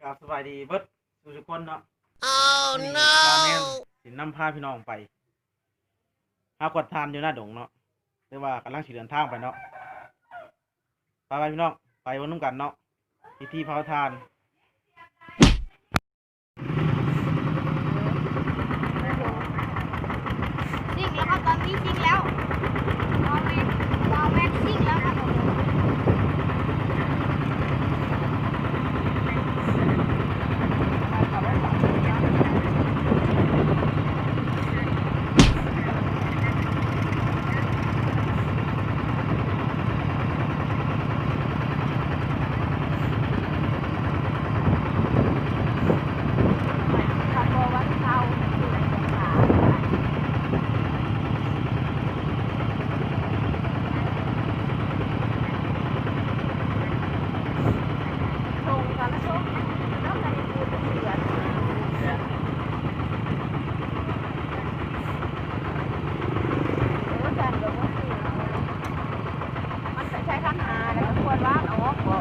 กราบสบายดีเบิดทุกคนเนาะ Oh นี่ no! ราแมนสินำพาพี่น้องไปหาขวดทานอยู่หน้าดงเนาะหรือว่ากำลังสิเดินทางไปเนาะไปไปพี่น้องไปวันนุ่มกันเนาะพิธีเผาทานซิ่งแล้วครับตอนนี้ซิ่งแล้วว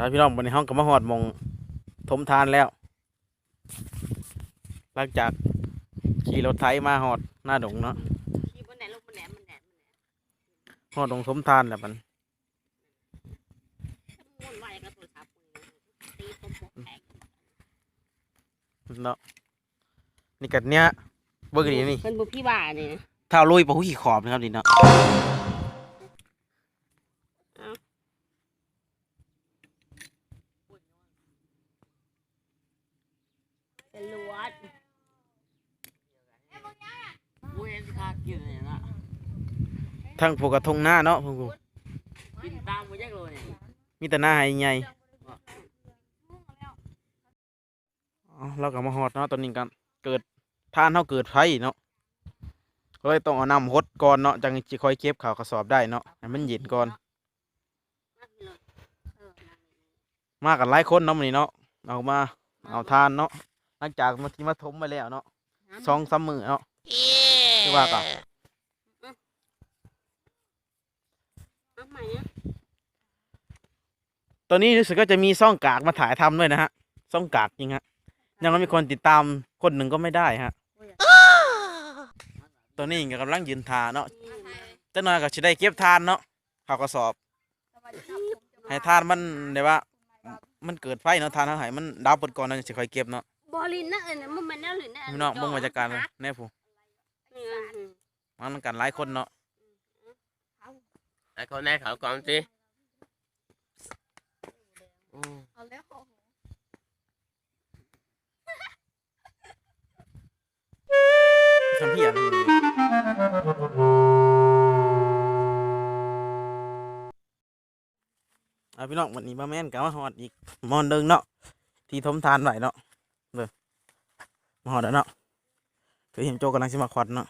แล้วพี่น้องวันนี้ห้องก็มาหอดหมองทมทานแล้ว หลังจากขี่รถไถมาหอดหน้าดงเนาะขี่บนไหนลงบนไหนมันไหนมันไหนหอดดงทมทานแหละมันม้วนไหวกับโทรศัพท์ตีตบแตกเนาะนี่กัเนี้ยเบิกดีนี่เป็นบุพี่บ้าเนี่ยเท้าลุยปะหุยขี่ขอบนะครับดิเนาะ เป็นลวด กูเห็นสิคากินเนี่ยนะทั้งพวกกระทงหน้าเนาะพวกกูกินตามกูแยกเลยเนี่ยมีแต่หน้าใหใหญ่อ๋อเราก็มาหอดเนาะตอนนี้กันเกิดทานเท่าเกิดไฟเนาะก็เลยต้องเอาน้ำหดก่อนเนาะจังจะค่อยเก็บข่าวกระสอบได้เนาะให้มันเย็นก่อน มากันหลายคนเนาะมื้อนี้เนาะเอามาเอาทานเนาะหลังจากมาที่มาทมไปแล้วเนาะสองสามมือเนาะคือ ว่าก่อนเอาใหม่เนี่ยตอนนี้รู้สึกก็จะมีซ่องกากมาถ่ายทำด้วยนะฮะ ซ่องกากจริงฮะ ยังไม่มีคนติดตามคนหนึ่งก็ไม่ได้ฮะ ตอนนี้ก็กำลังยืนทาเนาะเจ้าหน่อยก็จะได้เก็บทานเนาะข่าวกระสอบ ให้ทานมันเดี๋ยวว่า มันเกิดไฟเนาะทานเท่าไหร่มันดับเปิดก่อนเนาะจะค่อยเก็บเนาะบอลินนะเออเนี่ยมันมันแนวหรือแนวพี่น้องเบิ่งบรรยากาศเลยแน่ผู้อืม มันกันหลายคนเนาะไอ้คนแน่เขาก่อนสิอืมเอาแล้วทำเพี้ยนเอาพี่น้องวันนี้มาแม่นกับมาหอดอีกมอนเดิงเนาะที่ทมทานไหวเนาะเด้อมาหอดแล้วเนาะคือเห็นโจกำลังสิมาขวัดเนาะ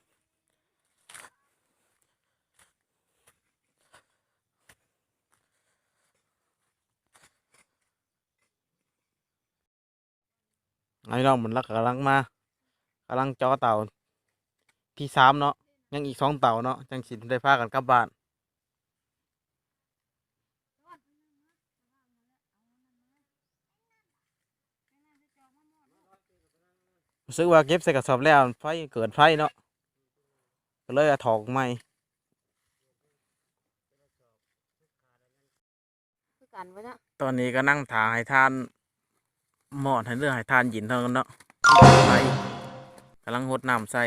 พี่น้เหมือนลักกำลังมากำลังจ่อเต่าที่สามเนาะยังอีกสองเต่าเนาะจังสินได้พากันกลับบ้านซื้อว่าเก็บใส่กระสอบแล้วไฟเกิดไฟเนาะก็เลยถอกไม่ตอนนี้ก็นั่งถ่าให้ท่าน หมอดให้เรื่องให้ทานหยินเท่านั้นเนาะไฟกำลังหดน้ำใส่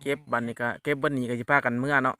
เก็บบันนี้ก็เก็บบันนี้ก็จะพากันเมื่อเนาะ